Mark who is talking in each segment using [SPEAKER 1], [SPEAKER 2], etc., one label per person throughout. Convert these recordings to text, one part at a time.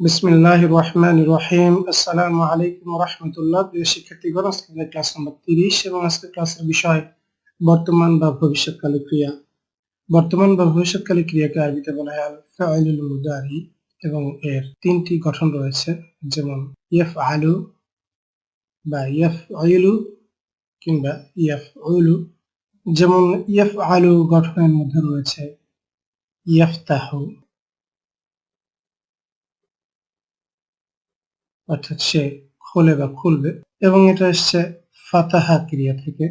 [SPEAKER 1] বিসমিল্লাহ রহমান রহিম। আসসালামু আলাইকুম রহমতুল্লাহ ক্লাস নম্বর এবং আজকের ক্লাসের বিষয় বর্তমান বা ভবিষ্যৎকালী ক্রিয়া। বর্তমান বা ভবিষ্যৎকালী ক্রিয়াকে আরবিতে বলা হয় আল এবং এর তিনটি গঠন রয়েছে, যেমন ইয়েফ আলু বা ইয়েফ আইলু কিংবা ইয়েফ উলু যেমন ইয়েফ আলু গঠনের মধ্যে রয়েছে ইয়াফতাহু। অর্থাৎ সে খোলে বা খুলবে এবং এটা এসছে ফাতাহা ক্রিয়া থেকে।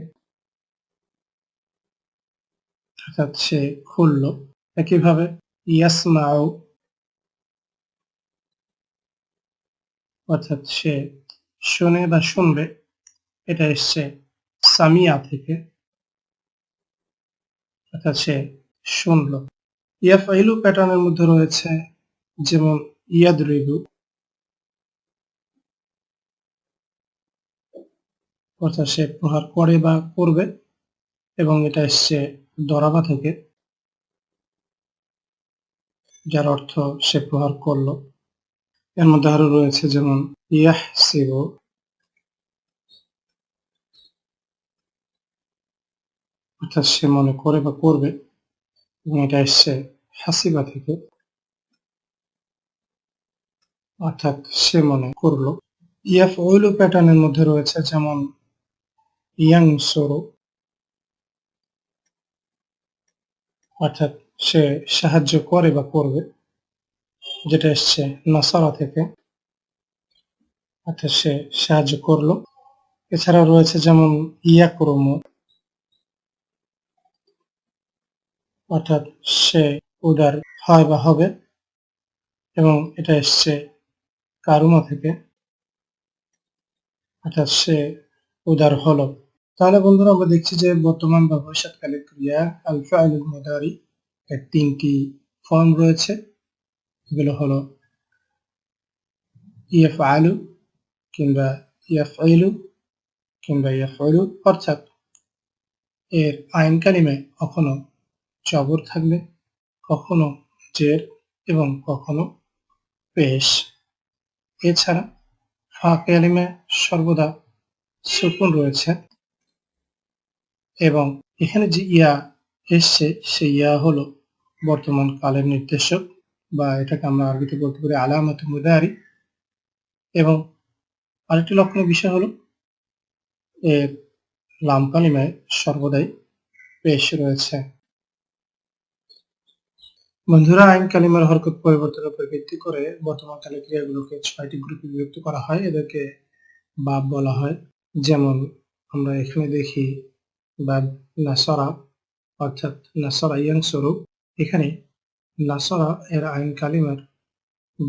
[SPEAKER 1] অর্থাৎ সে খুলল। একইভাবে ইয়াসমাউ, অর্থাৎ সে শোনে বা শুনবে, এটা এসছে সামিয়া থেকে। অর্থাৎ সে শুনল। ইয়াফাইলু প্যাটার্নের মধ্যে রয়েছে যেমন ইয়াদরিবু অর্থাৎ সে প্রহার করে বা করবে এবং এটা এসছে দরাবা থেকে, যার অর্থ সে প্রহার করল। এর মধ্যে আরও রয়েছে যেমন ইয়াহ সিব অর্থাৎ সে মনে করে বা করবে, এবং এটা এসছে হাসিবা থেকে। অর্থাৎ সে মনে করল। ইয়াফ ওইলু প্যাটার্নের মধ্যে রয়েছে যেমন ইয়াং সরু অর্থাৎ সে সাহায্য করে বা করবে, যেটা এসছে নাসারা থেকে। অর্থাৎ সে সাহায্য করল। এছাড়া রয়েছে যেমন ইয়াক্রম। অর্থাৎ সে উদার হয় বা হবে, এবং এটা এসছে কারুমা থেকে। অর্থাৎ সে উদার হলো। তাহলে বন্ধুরা আমরা দেখছি যে বর্তমান বা ভবিষ্যৎকালের ক্রিয়া আলফা আল মুদারি এর তিনটি ফর্ম রয়েছে। এগুলো হলো ইএফ আলু কিংবা ইএফ আইলু কিংবা ইএফ আলু অর্থাৎ এর আইন কালিমে কখনো চবর থাকবে, কখনো জের এবং কখনো পেশ। এছাড়া ফাঁক আলিমে সর্বদা সুকুন রয়েছে। এবং এখানে যে ইয়া এসছে, সেই ইয়া হলো বর্তমান কালের নির্দেশক বা এটাকে আমরা আরবিতে বলতে পারি আলামত মুদারি। এবং আরেকটি লক্ষণীয় বিষয় হলো এর লাম কালিমায় সর্বদাই পেশ রয়েছে। বন্ধুরা, আইন কালিমার হরকত পরিবর্তনের উপর ভিত্তি করে বর্তমান কালে ক্রিয়াগুলোকে ছয়টি গ্রুপে বিভক্ত করা হয়। এদেরকে বাপ বলা হয়। যেমন আমরা এখানে দেখি বাব নাসরা, অর্থাৎ নাসরা স্বরূপ এখানে নাসরা এর আইন কালিমার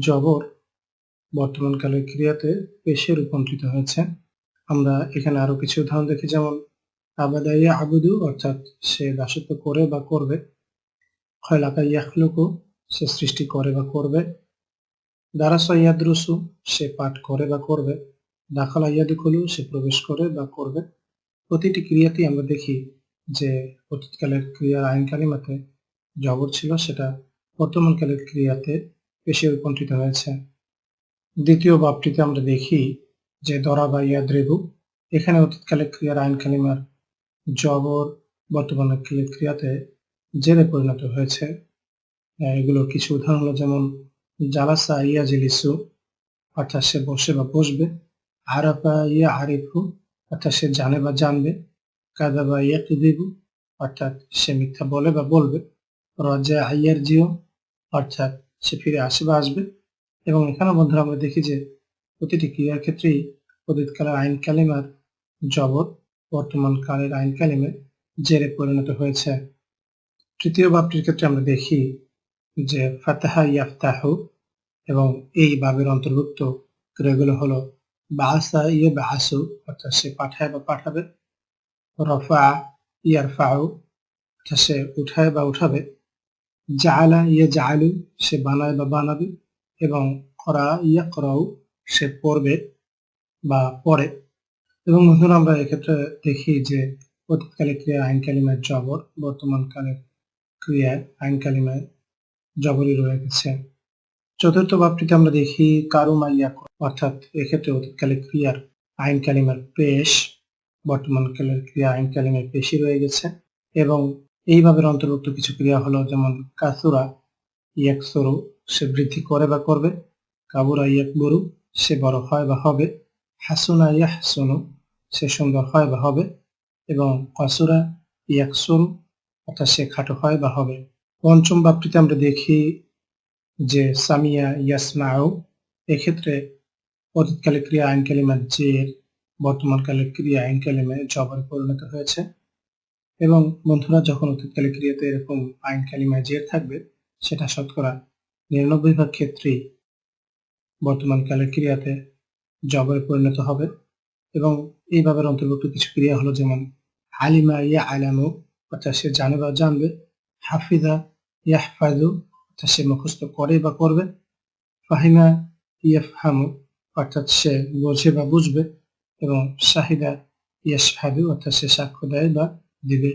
[SPEAKER 1] জবর বর্তমান কালের ক্রিয়াতে পেশে রূপান্তরিত হয়েছে। আমরা এখানে আরও কিছু উদাহরণ দেখি, যেমন আবাদাইয়া আবুদু অর্থাৎ সে দাসত্ব করে বা করবে। খয়লাকা ইয়াখলুকু, সে সৃষ্টি করে বা করবে। দারাসা ইয়াদরুসু, সে পাঠ করে বা করবে। দাখালা ইয়াদুকুলু সে প্রবেশ করে বা করবে। প্রতিটি ক্রিয়াতেই আমরা দেখি যে অতীতকালের ক্রিয়ার আইন কালিমাতে জবর ছিল সেটা বর্তমানকালের ক্রিয়াতে বেশি রূপান্তরিত হয়েছে। দ্বিতীয় বাপটিতে আমরা দেখি যে দরা বা ইয়াদ্রেবু এখানে অতীতকালের ক্রিয়ার আইন কালিমার জবর বর্তমানকালের ক্রিয়াতে জেরে পরিণত হয়েছে। এগুলোর কিছু উদাহরণ হলো যেমন জালাসা ইয়া জিলিসু, অর্থাৎ সে বসে বা বসবে আরাফা ইয়া আরিফু অর্থাৎ সে জানে বা জানবে, কাদা বা ইয়া কিদিবু অর্থাৎ সে মিথ্যা বলে বা বলবে রজা হাইয়ার জিও, অর্থাৎ সে ফিরে আসে বা আসবে। এবং এখানে বন্ধুরা আমরা দেখি যে প্রতিটি ক্রিয়ার ক্ষেত্রেই অতীতকালের আইন কালিমার জবর বর্তমান কালের আইন কালিমে জেরে পরিণত হয়েছে। তৃতীয় বাপটির ক্ষেত্রে আমরা দেখি যে ফাতাহা ইয়াফতাহু এবং এই বাবের অন্তর্ভুক্ত ক্রিয়াগুলো হলো বাসা ইয়ে বাসু অর্থাৎ সে পাঠায় বা পাঠাবে রফা ইয়ার ফাউ অর্থাৎ সে উঠায় বা উঠাবে জালা ইয়ে জালু সে বানায় বা বানাবে এবং করা ইয়া করাও সে পড়বে বা পড়ে। এবং বন্ধুরা, আমরা এক্ষেত্রে দেখি যে অতীতকালে ক্রিয়া আইন কালিমার জবর, বর্তমান কালের ক্রিয়ায় আইন কালিমায় জবরই রয়ে গেছে। চতুর্থ বাপটিতে আমরা দেখি কারুমাইয়া অর্থাৎ এক্ষেত্রে অতীতকালে ক্রিয়ার আইন কালিমার পেশ, বর্তমান কালের ক্রিয়া আইন কালিমের পেশই রয়ে গেছে এবং এইভাবে অন্তর্ভুক্ত কিছু ক্রিয়া হলো, যেমন কাসুরা ইয়াকসরু, সে বৃদ্ধি করে বা করবে, কাবুরা ইয়াকবরু, সে বড় হয় বা হবে, হাসুনা ইয়াহসুনু, সে সুন্দর হয় বা হবে, এবং কাসুরা ইয়াকসুরু, অর্থাৎ সে খাটো হয় বা হবে। পঞ্চম বাপটিতে আমরা দেখি যে সামিয়া ইয়াসমাউ এক্ষেত্রে অতীতকালে ক্রিয়া আইন কালিমার জের বর্তমানকালের ক্রিয়া আইন কালিমায় জবরে পরিণত হয়েছে। এবং বন্ধুরা, যখন অতীতকালে ক্রিয়াতে এরকম আইন কালিমায় জের থাকবে, সেটা শতকরা নিরানব্বই ভাগ ক্ষেত্রেই বর্তমানকালের ক্রিয়াতে জবরে পরিণত হবে। এবং এইভাবে অন্তর্ভুক্ত কিছু ক্রিয়া হলো, যেমন আলিমা ইয়া আলামু, অর্থাৎ সে জানে বা জানবে, হাফিজা ইয়াহফাজু অর্থাৎ সে মুখস্থ করে বা করবে? ফাহিমা ইয়াফহামু, অর্থাৎ সে বোঝে বা বুঝবে এবং শাহিদা ইয়াসহাদু অর্থাৎ সে সাক্ষ্য দেয় বা দিবে।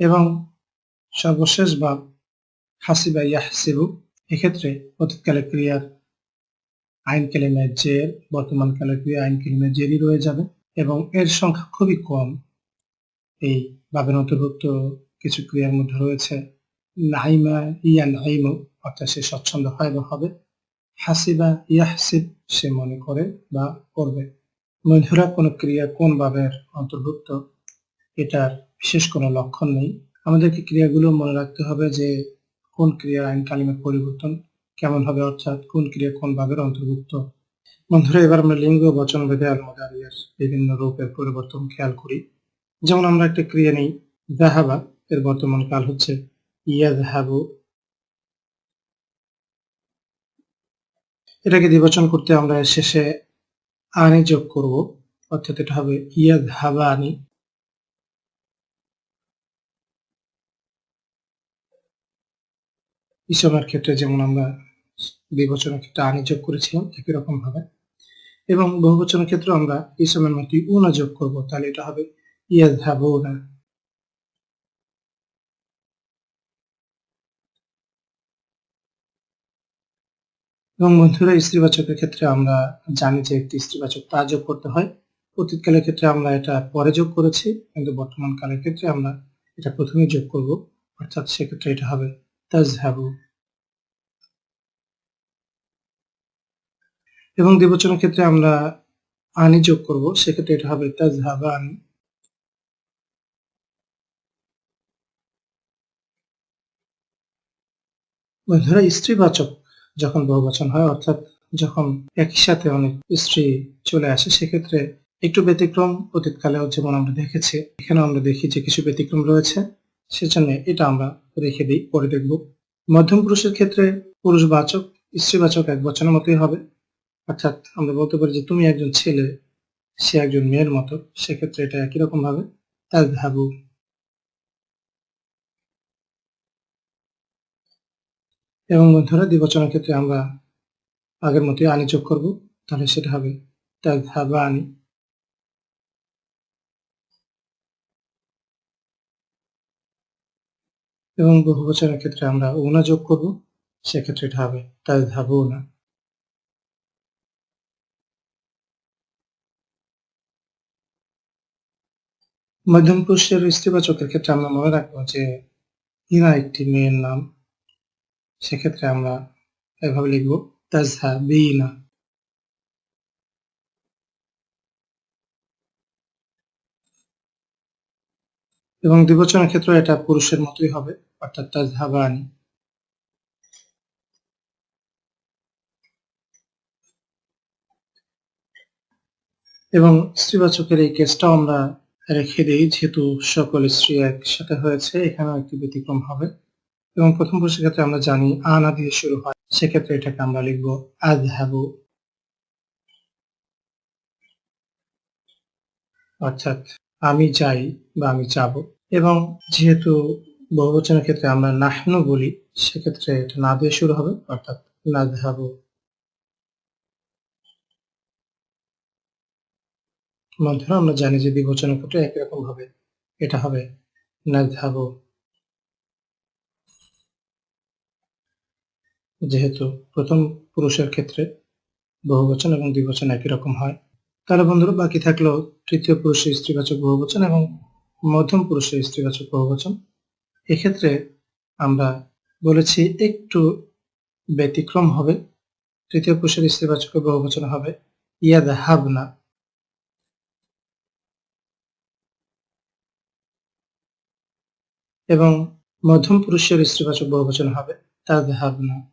[SPEAKER 1] এবং সর্বশেষ বা হাসিবা ইয়াহসিবু, এক্ষেত্রে অতীতকালে ক্রিয়ার আইন কালিমের জের, বর্তমান কালের ক্রিয়া আইন কালিমের জেরই রয়ে যাবে এবং এর সংখ্যা খুবই কম। এই বাবের অন্তর্ভুক্ত কিছু ক্রিয়ার মধ্যে রয়েছে নাইমা ইয়া নাইমু অর্থাৎ সে স্বচ্ছন্দ হয় বা হবে। হাসিবা ইয়াহসিব সে মনে করে বা করবে। বন্ধুরা কোন ক্রিয়া কোন ভাবের অন্তর্ভুক্ত? এটার বিশেষ কোনো লক্ষণ নেই। আমাদেরকে ক্রিয়াগুলো মনে রাখতে হবে যে, কোন ক্রিয়া আইন কালিমের পরিবর্তন কেমন হবে, অর্থাৎ কোন ক্রিয়া কোন ভাবের অন্তর্ভুক্ত? বন্ধুরা এবার আমরা লিঙ্গ, বচন, ভেদে আল মোদারিয়ার বিভিন্ন রূপের পরিবর্তন খেয়াল করি। যেমন আমরা একটা ক্রিয়া নেই জাহাবা এর বর্তমান কাল হচ্ছে ইয়াজহাবু এটাকে দ্বিবচন করতে আমরা শেষে আনি যোগ করব, অর্থাৎ এটা হবে ইয়াদ হাবা আনি ইসমের ক্ষেত্রে যেমন আমরা দ্বিবচনের ক্ষেত্রে আনি যোগ করেছিলাম, একই রকম ভাবে। এবং বহুবচনের ক্ষেত্রে আমরা ইসমের মধ্যে উনা যোগ করব, তাহলে এটা হবে ইয়াদ এবং বন্ধুরা, স্ত্রীবাচকের ক্ষেত্রে আমরা জানি যে একটি স্ত্রীবাচক তা যোগ করতে হয়। অতীতকালের ক্ষেত্রে আমরা এটা পরে যোগ করেছি, কিন্তু বর্তমান কালের ক্ষেত্রে আমরা এটা প্রথমে যোগ করব। অর্থাৎ সেক্ষেত্রে এটা হবে তাজহাবু। এবং দ্বিবচনের ক্ষেত্রে আমরা আনি যোগ করব, সেক্ষেত্রে এটা হবে তাজহাবা আনি। বন্ধুরা, স্ত্রীবাচক যখন বহুবচন হয়, অর্থাৎ যখন একই সাথে অনেক স্ত্রী চলে আসে, সেক্ষেত্রে একটু ব্যতিক্রম অতীতকালেও যেমন আমরা দেখেছি এখানে আমরা দেখি যে কিছু ব্যতিক্রম রয়েছে। সেজন্য এটা আমরা রেখে দিই, পরে দেখব। মধ্যম পুরুষের ক্ষেত্রে পুরুষবাচক, স্ত্রীবাচক এক বচনের মতোই হবে। অর্থাৎ আমরা বলতে পারি যে তুমি একজন ছেলে, সে একজন মেয়ের মতো, সেক্ষেত্রে এটা একই রকম ভাবে। তার ধাবু এবং বন্ধুরা দ্বিবচনের ক্ষেত্রে আমরা আগের মতোই আনি যোগ করব, তাহলে সেটা হবে তাজহাবা আনি। এবং বহুবচনের ক্ষেত্রে আমরা ওনা যোগ করব, সেক্ষেত্রে এটা হবে তাজহাবু না মধ্যম পুরুষের স্ত্রীবাচকের ক্ষেত্রে আমরা মনে রাখব যে ইনা একটি মেয়ের নাম। সেক্ষেত্রে আমরা এভাবে লিখব তাজহাবিনা এবং দ্বিবচনের ক্ষেত্রে এটা পুরুষের মতোই হবে, অর্থাৎ তাজহাবানি এবং স্ত্রীবাচকের এই কেসটাও আমরা রেখে দিই, যেহেতু সকল স্ত্রী একসাথে হয়েছে, এখানেও একটি ব্যতিক্রম হবে। এবং প্রথম পুরুষের ক্ষেত্রে আমরা জানি আনা দিয়ে শুরু হয়, সেক্ষেত্রে এটাকে আমরা লিখব আজহাবু অর্থাৎ আমি যাই বা আমি যাব। এবং যেহেতু বহুবচনের ক্ষেত্রে আমরা নাহনু বলি, সেক্ষেত্রে এটা না দিয়ে শুরু হবে, অর্থাৎ নাজহাবু মধ্যে আমরা জানি যে দ্বিবচনের ক্ষেত্রে একই রকম ভাবে এটা হবে নাজহাবু যেহেতু প্রথম পুরুষের ক্ষেত্রে বহুবচন এবং দ্বিবচন একই রকম হয়। তাহলে বন্ধুরা, বাকি থাকল তৃতীয় পুরুষের স্ত্রীবাচক বহুবচন এবং মধ্যম পুরুষের স্ত্রীবাচক বহুবচন। এক্ষেত্রে আমরা বলেছি একটু ব্যতিক্রম হবে। তৃতীয় পুরুষের স্ত্রীবাচক বহুবচন হবে ইয়াদ হাবনা। এবং মধ্যম পুরুষের স্ত্রীবাচক বহুবচন হবে তাদ হাবনা।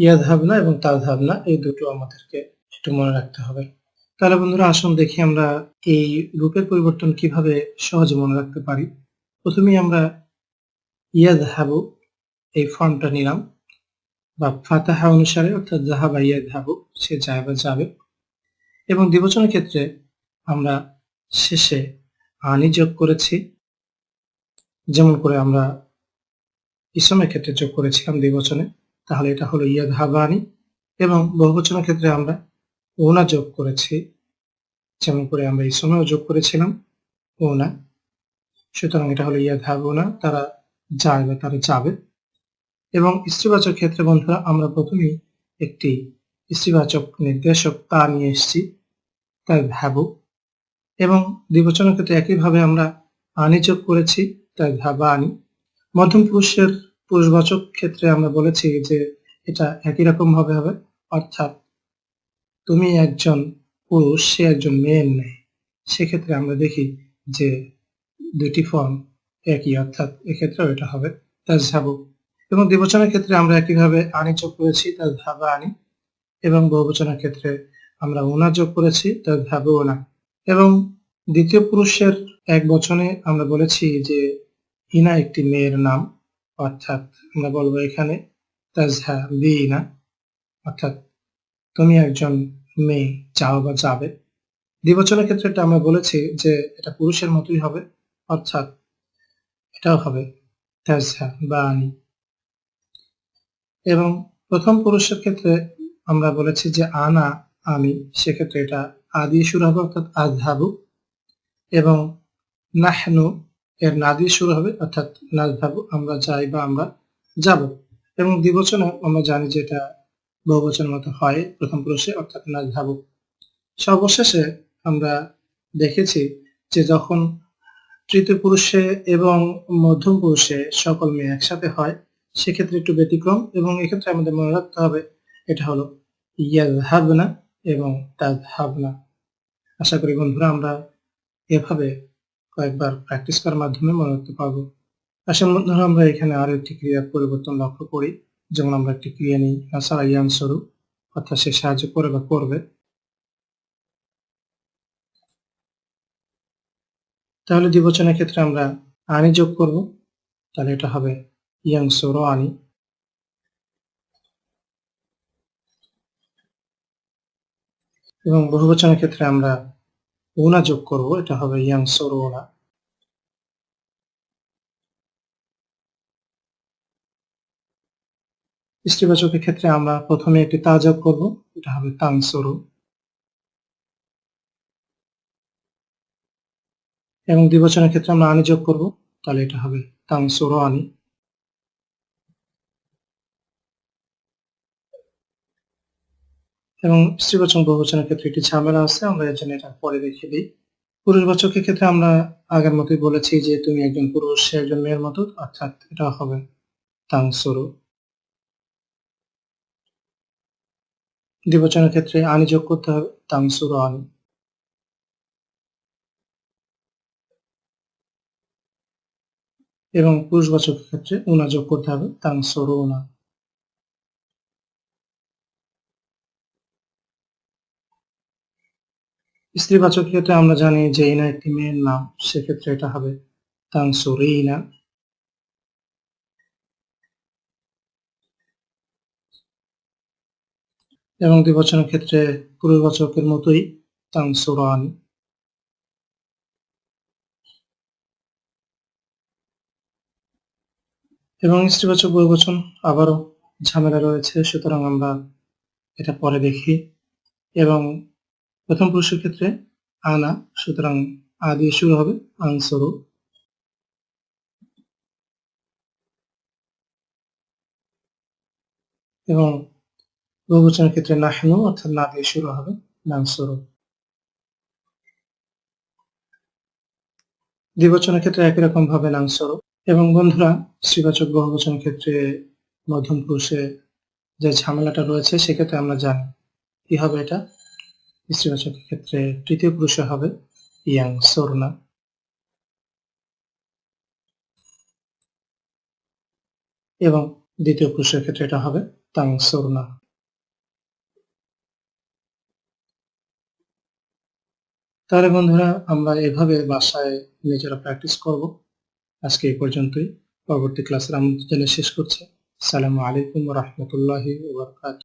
[SPEAKER 1] ইয়াদ হাবনা এবং তাদ হাবনা এই দুটো আমাদেরকে একটু মনে রাখতে হবে। তাহলে বন্ধুরা, আসুন দেখি আমরা এই রূপের পরিবর্তন কীভাবে সহজে মনে রাখতে পারি। প্রথমেই আমরা ইয়াদ হাবু এই ফর্মটা নিলাম। বা ফাতাহা অনুসারে, অর্থাৎ জাহাবা ইয়াদ হাবু সে যায় বা যাবে। এবং দ্বিবচনের ক্ষেত্রে আমরা শেষে আনি যোগ করেছি। যেমন করে আমরা ইসমের ক্ষেত্রে যোগ করেছিলাম দ্বিবচনে। তাহলে এটা হলো ইয়াদ হাবানি এবং বহুবচনের ক্ষেত্রে আমরা ওনা যোগ করেছি। যেমন করে আমরা ইসমেও যোগ করেছিলাম, ওনা। সুতরাং এটা হলো ইয়াদ হাবুনা তারা যায় বা তারা যাবে। এবং স্ত্রীবাচক ক্ষেত্রে বন্ধুরা, আমরা প্রথমেই একটি স্ত্রীবাচক নির্দেশক তা নিয়ে এসেছি, তাই ভাবু। এবং দ্বিবচনের ক্ষেত্রে একইভাবে আমরা আনি যোগ করেছি, তাই ভাবা আনি মধ্যম পুরুষের পুরুষবাচক ক্ষেত্রে আমরা বলেছি যে এটা একই রকম ভাবে হবে। অর্থাৎ তুমি একজন পুরুষ, সে একজন মেয়ের নেই সেক্ষেত্রে আমরা দেখি যে দুটি ফর্ম একই, অর্থাৎ এক্ষেত্রেও এটা হবে তাজহাবু। এবং দ্বিবচনের ক্ষেত্রে আমরা একইভাবে আনি যোগ করেছি তার তাজহাবা আনি। এবং বহুবচনের ক্ষেত্রে আমরা ওনা যোগ করেছি, তাজহাবু ওনা এবং দ্বিতীয় পুরুষের এক বচনে আমরা বলেছি যে ইনা একটি মেয়ের নাম। অর্থাৎ আমরা বলব এখানে তাজহা না অর্থাৎ তুমি একজন মেয়ে, যাও বা যাবে। দ্বিবচনের ক্ষেত্রে এটা আমরা বলেছি যে এটা পুরুষের মতোই হবে, অর্থাৎ এটাও হবে তাজহা বা আনি এবং প্রথম পুরুষের ক্ষেত্রে আমরা বলেছি যে আনা, আমি, সেক্ষেত্রে এটা আদি শুরু হবে অর্থাৎ আজহাবু। এবং নাহনু এর না দিয়ে শুরু হবে, অর্থাৎ নাজহাবু আমরা যাই বা আমরা যাব। এবং দ্বিবচনে আমরা জানি যে এটা বহুবচন মতো হয় প্রথম পুরুষে, অর্থাৎ নাজহাবু সর্বশেষে আমরা দেখেছি যে যখন তৃতীয় পুরুষে এবং মধ্যম পুরুষে সকল মেয়ে একসাথে হয়, সেক্ষেত্রে একটু ব্যতিক্রম এবং এক্ষেত্রে আমাদের মনে রাখতে হবে এটা হলো ইয়াজহাবনা এবং তাজহাবনা আশা করি বন্ধুরা আমরা এভাবে কয়েকবার প্র্যাকটিস করার মাধ্যমে মনে রাখতে পারব। আসল বন্ধুরা আমরা এখানে আরও একটি ক্রিয়ার পরিবর্তন লক্ষ্য করি। যেমন আমরা একটি ক্রিয়া নিই নাসারা ইয়ান স্বরূপ, অর্থাৎ সে সাহায্য করে বা করবে। তাহলে দ্বিবচনের ক্ষেত্রে আমরা আনি যোগ করব। তাহলে এটা হবে ইয়াং সরো আনি। এবং বহুবচনের ক্ষেত্রে আমরা ওনা যোগ করব, এটা হবে ইয়াং সরো ওনা স্ত্রীবাচকের ক্ষেত্রে আমরা প্রথমে একটি তা যোগ করব, এটা হবে তাং সরু। এবং দ্বিবচনের ক্ষেত্রে আমরা আনি যোগ করব, তাহলে এটা হবে তাং সরো আনি। এবং স্ত্রীবাচক বহুবচনের ক্ষেত্রে একটি ঝামেলা আছে, আমরা এর জন্য এটা পরে রেখে দিই। পুরুষবাচকের ক্ষেত্রে আমরা আগের মতোই বলেছি যে তুমি একজন পুরুষ, সে একজন মেয়ের মতো, অর্থাৎ এটা হবে তাং সরু দ্বিবচনের ক্ষেত্রে আনি যোগ করতে হবে তাং সরু আনি। এবং পুরুষবাচকের ক্ষেত্রে উনা যোগ করতে হবে তাং সরু উনা। স্ত্রীবাচক ক্ষেত্রে আমরা জানি যে ইনা একটি মেয়ের নাম, সেক্ষেত্রে এটা হবে তানসুরিনা। এবং দ্বিবচনের ক্ষেত্রে পূর্ববাচকের মতোই তানসুরান। এবং স্ত্রীবাচক বহুবচন আবারও ঝামেলা রয়েছে, সুতরাং আমরা এটা পরে দেখি। এবং প্রথম পুরুষের ক্ষেত্রে আনা, সুতরাং আ দিয়ে শুরু হবে আনসরু এবং বহুবচনের ক্ষেত্রে নাহনু, অর্থাৎ না দিয়ে শুরু হবে নানসরু দ্বিবচনের ক্ষেত্রে একই রকম ভাবে নানসরু এবং বন্ধুরা, শ্রীবাচক বহুবচনের ক্ষেত্রে মধ্যম পুরুষে যে ঝামেলাটা রয়েছে, সেক্ষেত্রে আমরা জানি কি হবে এটা। স্ত্রীবাচকের ক্ষেত্রে তৃতীয় পুরুষে হবে ইয়াং সরুনা। এবং দ্বিতীয় পুরুষের ক্ষেত্রে এটা হবে তাং সরুনা। তাহলে বন্ধুরা, আমরা এভাবে বাসায় নিজেরা প্র্যাকটিস করব। আজকে এই পর্যন্তই। পরবর্তী ক্লাসের আমন্ত্রণ শেষ করছি। সালামু আলাইকুম রহমতুল্লাহি